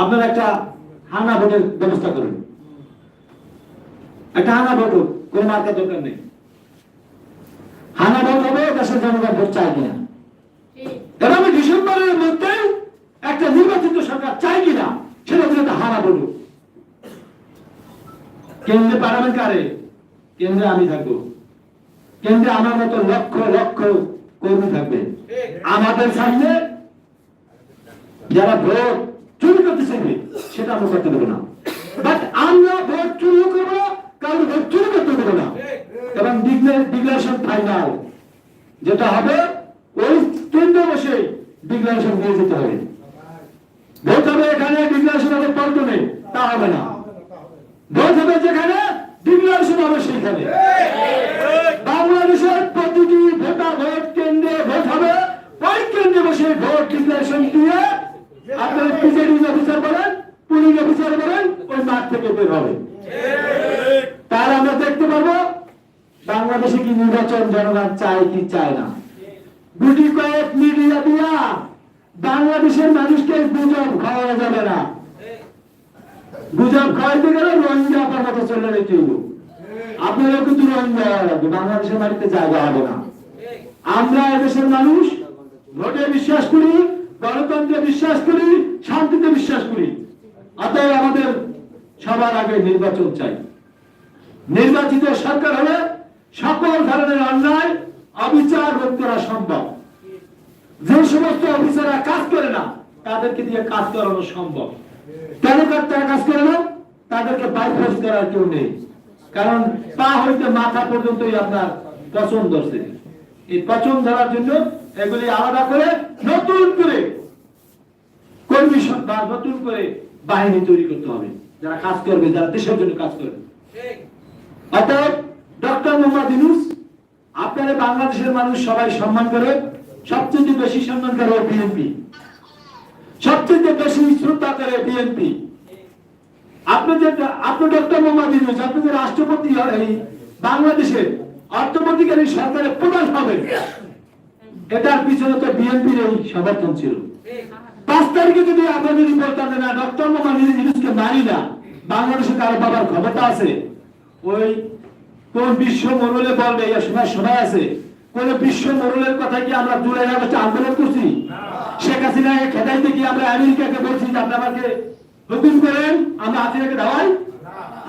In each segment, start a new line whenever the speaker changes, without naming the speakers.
আপনারা একটা হানা ভোটের ব্যবস্থা করুন। একটা হানা ভোট হোক কোন মার্কার দরকার নেই। হানা ভোট হবে দেশের জনগণ ভোট চায় কিনা। আমি ডিসেম্বরের মধ্যে একটা নির্বাচিত সরকার চাই কিনা সেটা কিন্তু হানা ভোট কেন্দ্রে পাঠাবেন কারে? কেন্দ্রে আমি থাকব। কেন্দ্রে আমার মতো লক্ষ লক্ষ কর্মী থাকবে। আমাদের সামনে যারা ভোট করতে চাইবে, সেটা আমরা করতে দেবো না। বাট আমরা ভোট চুরি করব কারণ ভোট চুরি করতে দেবো না। এবং ফাইনাল যেটা হবে, ওই কেন্দ্রে বসে দিয়ে যেতে হবে। ভোট হবে এখানে ডিক্লারেশন হবে পল্টনে, তা হবে না। ভোট হবে যেখানে ডিক্লারেশন হবে সেইখানে বাংলাদেশের প্রতিটি ভোটা ভোট কেন্দ্রে ভোট হবে ওই কেন্দ্রে বসে ভোট ডিক্লারেশন দিয়ে আপনার প্রিজাইডিং অফিসার বলেন পুলিশ অফিসার বলেন ওই মাঠ থেকে বের হবে তার আমরা দেখতে পারব বাংলাদেশে কি নির্বাচন জনগণ চায় কি চায় না গুটি কয়েক মিডিয়া দিয়া বাংলাদেশের মানুষকে গুজব খাওয়া যাবে না। গুজব খাওয়াইতে গেলে রোহিঙ্গা আপনার মতো চলে হইব। আপনারা কিন্তু রোহিঙ্গা লাগবে, বাংলাদেশের বাড়িতে জায়গা হবে না। আমরা এদেশের মানুষ, ভোটে বিশ্বাস করি, গণতন্ত্রে বিশ্বাস করি, শান্তিতে বিশ্বাস করি। অতএব আমাদের সবার আগে নির্বাচন চাই। নির্বাচিত সরকার হলে সকল ধরনের অন্যায়, অবিচার রোধ করা সম্ভব। যে সমস্ত অফিসাররা কাজ করে না, তাদেরকে দিয়ে কাজ করানো সম্ভব। কেন তারা কাজ করে না? তাদেরকে বাইপাস করার কেউ নেই। কারণ পা হইতে মাথা পর্যন্তই আপনার পছন্দ ধরছে। এই পছন্দ ধরার জন্য এগুলি আলাদা করে নতুন করে কর্মী বা নতুন করে বাহিনী তৈরি করতে হবে। যারা কাজ করবে, যারা দেশের জন্য কাজ করবে। অতএব ডক্টর মোহাম্মদ ইউনুস, আপনারা বাংলাদেশের মানুষ সবাই সম্মান করে সবচেয়ে বেশি সম্মান করে বিএনপি সবচেয়ে বেশি শ্রদ্ধা করে বিএনপি আপনি যে আপনি ডক্টর মোহাম্মদ ইউনুস, আপনি যে রাষ্ট্রপতি, এই বাংলাদেশের অর্থমন্ত্রীকারী সরকারের প্রধান এটার পিছনে তো বিএনপির এই সমর্থন ছিল। পাঁচ তারিখে যদি বলতাম না, ডক্টর মোহাম্মদ ইউনুসকে না, বাংলাদেশে কারও বাবার ক্ষমতা আছে, ওই কোন বিশ্ব মরুলে বলবে, এই সময় সময় আছে কোন বিশ্ব মরুলের কথা কি আমরা জুলাই আগস্টে আন্দোলন করছি? শেখ হাসিনাকে খেদাইতে কি আমরা আমেরিকাকে বলছি যে আপনি আমাকে হুকুম করেন আমরা হাসিনাকে দাওয়াই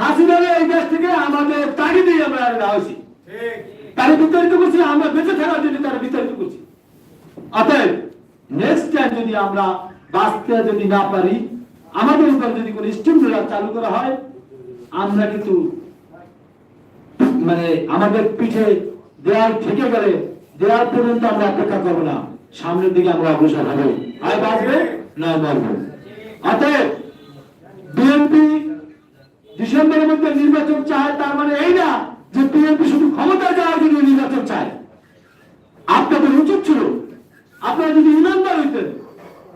হাসিনাকে এই দেশ থেকে আমাদের তাগিদেই আমরা দাওয়াইছি তারা বিতাড়িত করছি আমরা বেঁচে থাকার জন্য তারা বিতাড়িত করছি। অতএব নেক্সট টাইম যদি আমরা বাঁচতে যদি না পারি আমাদের উপর যদি কোনো স্টিমুলার চালু করা হয় আমরা কিন্তু মানে আমাদের পিঠে দেয়াল থেকে গেলে দেয়াল পর্যন্ত আমরা অপেক্ষা করব না। সামনের দিকে আমরা অগ্রসর হব। আয় বাঁচবে না বাঁচবে অতএব বিএনপি ডিসেম্বরের মধ্যে নির্বাচন চায় তার মানে এই না যে বিএনপি শুধু ক্ষমতা যাওয়ার জন্য নির্বাচন চায় আপনাদের উচিত ছিল আপনারা যদি ইমানদার হইতেন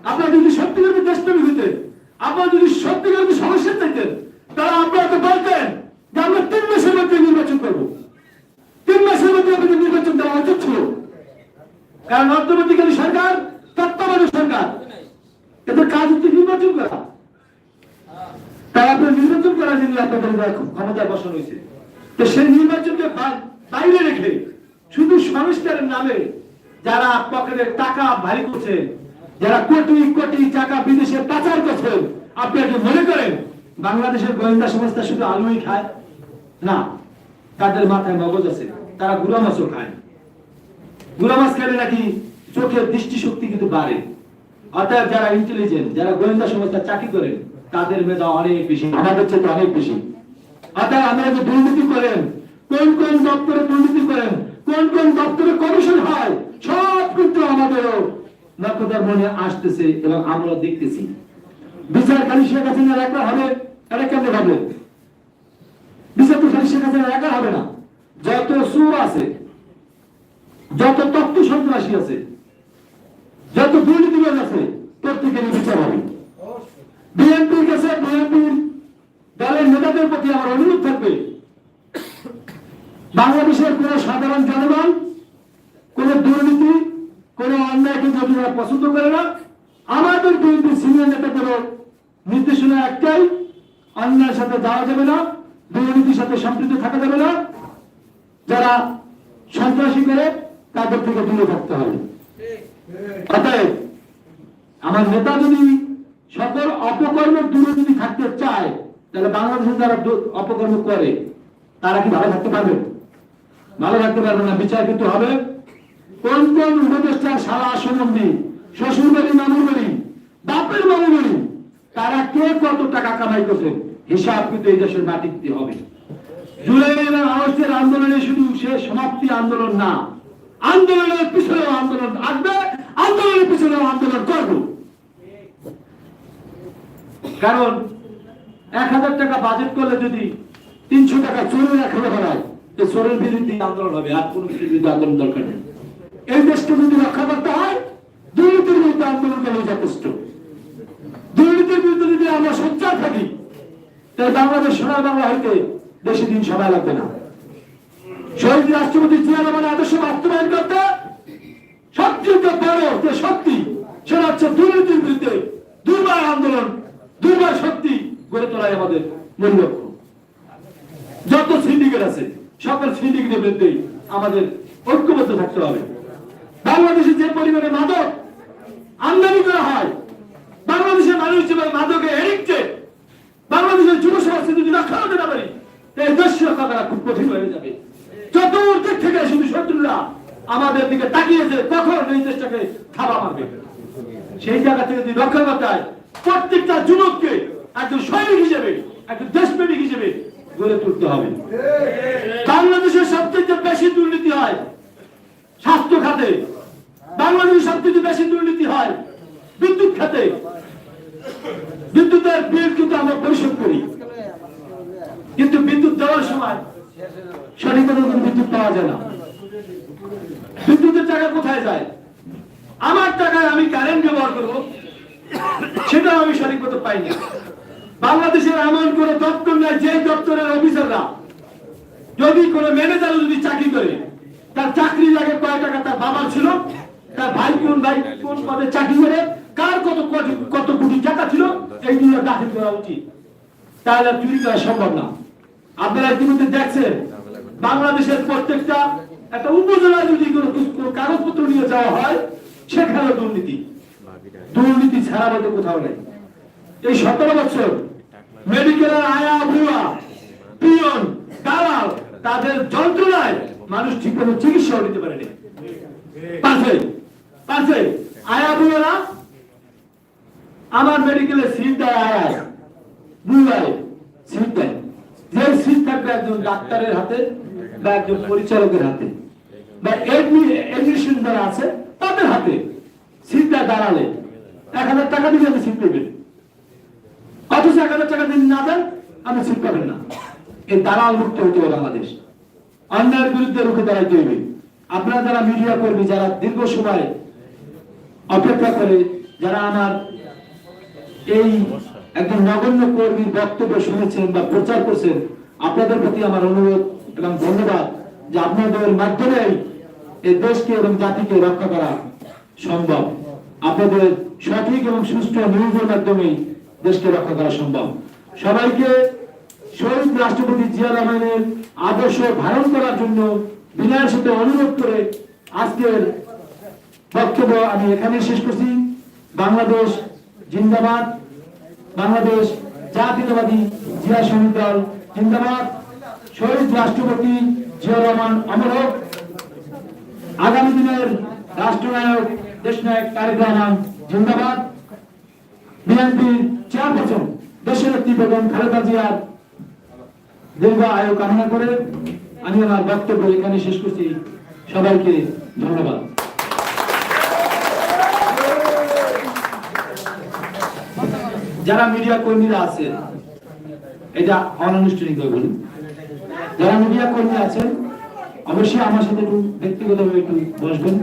আপনারা যদি সত্যিকার দেশপ্রেমী হইতেন আপনারা যদি সত্যিকার সমস্যা চাইতেন তাহলে আপনারা তো বলতেন যে আমরা তিন মাসের মধ্যে নির্বাচন করব তিন মাসের মধ্যে আপনাদের নির্বাচন দেওয়া উচিত ছিল কারণ অর্থনৈতিকারী সরকার তত্ত্বাবধায়ক সরকার। এদের কাজ হচ্ছে নির্বাচন করা। তাই আপনার নির্বাচন করার জন্য আপনাদের ক্ষমতা বসানো হয়েছে। তো সেই নির্বাচনকে বাইরে রেখে শুধু সংস্কারের নামে যারা পকেটে টাকা ভারী করছে, যারা কোটি কোটি টাকা বিদেশে পাচার করছেন আপনারা কি মনে করেন, বাংলাদেশের গোয়েন্দা সংস্থা শুধু আলুই খায়? না, তাদের মাথায় মগজ আছে, তারা গুড়া খায়। গুড়া মাছ খেলে নাকি চোখের দৃষ্টিশক্তি কিন্তু বাড়ে। অতএব যারা ইন্টেলিজেন্ট যারা গোয়েন্দা সংস্থা চাকরি করেন তাদের মেধা অনেক বেশি, আমাদের চেয়ে অনেক বেশি। অতএব আমরা যে দুর্নীতি করেন, কোন কোন দপ্তরে দুর্নীতি করেন, কোন কোন দপ্তরে কমিশন হয়, সব কিন্তু আমাদেরও নক্ষতার মনে আসতেছে এবং আমরা দেখতেছি। বিচার খালি শেখ হাসিনার একা হবে, এটা কেন ভাবলেন? বিচার তো খালি শেখ হাসিনার একা হবে না। যত সুর আছে যত তত্ত্ব সন্ত্রাসী আছে, যত দুর্নীতিবাজ আছে, প্রত্যেকেরই বিচার হবে। বিএনপির কাছে বিএনপির দলের নেতাদের প্রতি আমার অনুরোধ থাকবে। বাংলাদেশের কোন সাধারণ জনগণ, কোন দুর্নীতি, কোন অন্যায়কে যদি পছন্দ করে না, আমাদের বিএনপি সিনিয়র নেতাদেরও নিতে ঘোষণা একটাই, অন্যায়ের সাথে যাওয়া যাবে না, দুর্নীতির সাথে সম্পৃক্ত থাকা যাবে না। যারা সন্ত্রাসী করে তাদের থেকে দূরে থাকতে হবে। অতএব আমার নেতা যদি সকল অপকর্মের দূরে যদি থাকতে চায় তাহলে বাংলাদেশে যারা অপকর্ম করে তারা কি ভালো থাকতে পারবে? ভালো থাকতে পারবে না বিচার কিন্তু হবে। কোন কোন উপদেষ্টার সারা সম্বন্ধী শ্বশুর বাড়ি মামুর বাড়ি বাপের মামুর বাড়ি তারা কে কত টাকা কামাই করছে? হিসাব কিন্তু এই দেশের মাটি দিতে হবে। জুলাই এবং আগস্টের আন্দোলনে শুধু সে সমাপ্তি আন্দোলন না আন্দোলনের পিছনেও আন্দোলন আসবে আন্দোলনের পিছনেও আন্দোলন করব। কারণ এক হাজার টাকা বাজেট করলে যদি তিনশো টাকা চোরের হাজার হয়, তো চোরের বিরুদ্ধে আন্দোলন হবে, আর কোনো বিরুদ্ধে আন্দোলন দরকার নেই। এই দেশকে যদি রক্ষা করতে হয়, দুর্নীতির বিরুদ্ধে আন্দোলন করলে যথেষ্ট। দুর্নীতির বিরুদ্ধে যদি আমরা সোচ্চার থাকি, তাহলে বাংলাদেশ সোনার বাংলা হইতে বেশি দিন সময় লাগবে না। শহীদ রাষ্ট্রপতি জিয়া রহমান আদর্শ বাস্তবায়ন করতে সবচেয়ে বড় যে শক্তি। সেটা হচ্ছে দুর্নীতির বিরুদ্ধে দুর্বার আন্দোলন, দুর্বার শক্তি গড়ে তোলাই আমাদের মূল লক্ষ্য। যত সিন্ডিকেট আছে, সকল সিন্ডিকেটের বিরুদ্ধে আমাদের ঐক্যবদ্ধ থাকতে হবে। বাংলাদেশে যে পরিমাণে মাদক আমদানি করা হয়, বাংলাদেশের মানুষ যেভাবে মাদকে এড়িচ্ছে, বাংলাদেশের যুব সমাজ যদি রক্ষা করতে না পারি এই দেশ রক্ষা করা খুব কঠিন হয়ে যাবে। চতুর্দিক থেকে শুধু শত্রুরা আমাদের দিকে তাকিয়েছে, কখন এই দেশটাকে থাবা মারবে? সেই জায়গা থেকে যদি রক্ষা করতে হয়, প্রত্যেকটা যুবককে একজন সৈনিক হিসেবে, একজন দেশপ্রেমিক হিসেবে গড়ে তুলতে হবে। বাংলাদেশের সবচেয়ে বেশি দুর্নীতি হয় স্বাস্থ্য খাতে। বাংলাদেশের সবচেয়ে বেশি দুর্নীতি হয় বিদ্যুৎ খাতে। বিদ্যুতের বিল কিন্তু আমরা পরিশোধ করি। কিন্তু বিদ্যুৎ দেওয়ার সময় সঠিক কোনো বিদ্যুৎ পাওয়া যায় না। বিদ্যুতের টাকা কোথায় যায়? আমার টাকায় আমি কারেন্ট ব্যবহার করব, সেটাও আমি পাই না বাংলাদেশের এমন কোন দপ্তর নাই যে দপ্তরের অফিসাররা যদি কোন ম্যানেজার যদি চাকরি করে, তার চাকরি লাগে কয় টাকা তার বাবার ছিল, তার ভাই কোন ভাই কোন পদে চাকরি করে, কার কত কত কোটি টাকা ছিল এইগুলো দাখিল করা উচিত। তাহলে চুরি করা সম্ভব না। আপনারা ইতিমধ্যে দেখছেন বাংলাদেশের প্রত্যেকটা একটা উপজেলায় যদি কাগজপত্র নিয়ে যাওয়া হয়, সেখানে দুর্নীতি। দুর্নীতি ছাড়া বলতে কোথাও নেই। এই সতেরো বছর মেডিকেলের আয়া বুয়া পিয়ন, দালাল, তাদের যন্ত্রণায় মানুষ ঠিক মতো চিকিৎসাও নিতে পারেনি। পাশে পাশে আয়া বুয়ারা আমার মেডিকেলে সিট দেয় আয়ায় বুয়ায় সিট দেয়। যে সিট থাকবে একজন ডাক্তারের হাতে বা একজন পরিচালকের হাতে। বা এডমিশন যারা আছে, তাদের হাতে সিটটা দাঁড়ালে এক হাজার টাকা দিলে আপনি সিট পেবেন অথচ এক হাজার টাকা দিন না দেন, আপনি সিট পাবেন না। এই দালাল মুক্ত হতে হবে বাংলাদেশ। অন্যায়ের বিরুদ্ধে রুখে দাঁড়াইতে হবে আপনারা যারা মিডিয়া কর্মী, যারা দীর্ঘ সময় অপেক্ষা করে, যারা আমার এই একজন নগণ্য কর্মীর বক্তব্য শুনেছেন বা প্রচার করছেন, আপনাদের প্রতি আমার অনুরোধ এবং ধন্যবাদ যে আপনাদের মাধ্যমেই এই দেশকে এবং জাতিকে রক্ষা করা সম্ভব। আপনাদের সঠিক এবং সুষ্ঠু নিউজের মাধ্যমেই দেশকে রক্ষা করা সম্ভব। সবাইকে শহীদ রাষ্ট্রপতি জিয়া রহমানের আদর্শ ধারণ করার জন্য বিনয়ের সাথে অনুরোধ করে আজকের বক্তব্য আমি এখানে শেষ করছি। বাংলাদেশ জিন্দাবাদ। বাংলাদেশ জাতীয়তাবাদী জিয়া শ্রমিক দল জিন্দাবাদ। শহীদ রাষ্ট্রপতি জিয়া রহমান অমর আগামী দিনের রাষ্ট্রনায়ক, দেশনায়ক তারেক রহমান জিন্দাবাদ। বিএনপির চেয়ারপারসন, দেশের একটি বেগম খালেদা জিয়ার দীর্ঘ আয়ু কামনা করে আমি আমার বক্তব্য এখানে শেষ করছি। সবাইকে ধন্যবাদ। যারা মিডিয়া কর্মীরা আছেন, এটা অনানুষ্ঠানিক বলি যারা মিডিয়া কর্মী আছেন অবশ্যই আমার সাথে একটু ব্যক্তিগতভাবে একটু বসবেন।